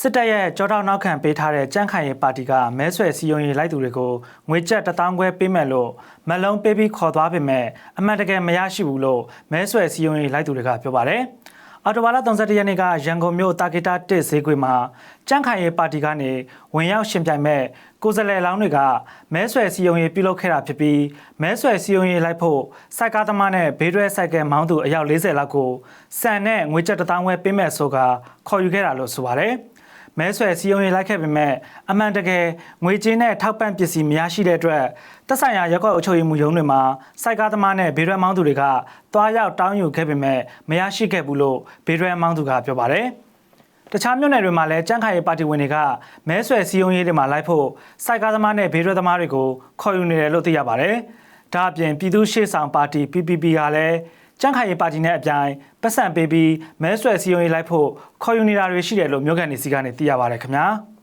စစ်တပ်ရဲ့ကြောထောက်နောက်ခံပေးထားတဲ့ကြန့်ခိုင်ရေးပါတီကမဲဆွယ်စည်းရုံးရေးလိုက်သူတွေကိုငွေကျပ်တစ်သောင်းခွဲပေးမယ်လို့မက်လုံးပေးပြီးခေါ်သွားပေမဲ့အမှန်တကယ်မရရှိဘူးလို့မဲဆွယ်စည်းရုံးရေးလိုက်သူတွေကပြောပါတယ်။အော်တိုဝါလာ31ရက်နေ့ကရန်ကုန်မြို့တာဂီတာတစ်ဈေးကွင်းမှာကြန့်ခိုင်ရေးပါတီကနေဝင်ရောက်ရှင်ပြိုင်မဲ့ကိုယ်စားလှယ်လောင်းတွေကမဲဆွယ်စည်းရုံးရေးပြုလုပ်ခဲ့တာဖြစ်ပြီးမဲဆွယ်စည်းရုံးရေးလိုက်ဖို့စိုက်ကားသမားနဲ့ဘေးတွဲစိုက်ကယ်မောင်းသူအယောက်40လောက်ကိုစံနဲ့ငွေကျပ်တစ်သောင်းခွဲပေးမယ်ဆိုကခေါ်ယူခဲ့တာလို့ဆိုပါတယ်။ မဲဆွယ်စီယုံရေးလိုက်ခဲ့ပေမဲ့အမှန်တကယ်ငွေကြေးနဲ့ထောက်ပံ့ပစ္စည်းမရရှိတဲ့အတွက်သက်ဆိုင်ရာရက်ကွက်အုပ်ချုပ်ရေးမှုရုံးတွေမှာစိုက်ကားသမားနဲ့ဘေးရွက်မောင်းသူတွေကတွားရောက်တောင်းယူခဲ့ပေမဲ့မရရှိခဲ့ဘူးလို့ဘေးရွက်မောင်းသူကပြောပါတယ်။တခြားမြို့နယ်တွေမှာလည်းကြန့်ခိုင်ရေးပါတီဝင်တွေကမဲဆွယ်စီယုံရေးတွေမှာလိုက်ဖို့စိုက်ကားသမားနဲ့ဘေးရွက်သမားတွေကိုခေါ်ယူနေတယ်လို့သိရပါတယ်။ဒါအပြင်ပြည်သူ့ရှေ့ဆောင်ပါတီ PPP ကလည်း ကြန့်ခိုင်ရေးပါတီနဲ့အပြိုင်ပတ်စံပေးပြီးမဲဆွယ်စီယုံရေးလိုက်ဖို့ခေါ်ယူနေတာတွေရှိတယ်လို့မြို့ကန်နေစီကနေသိရပါတယ်ခင်ဗျာ။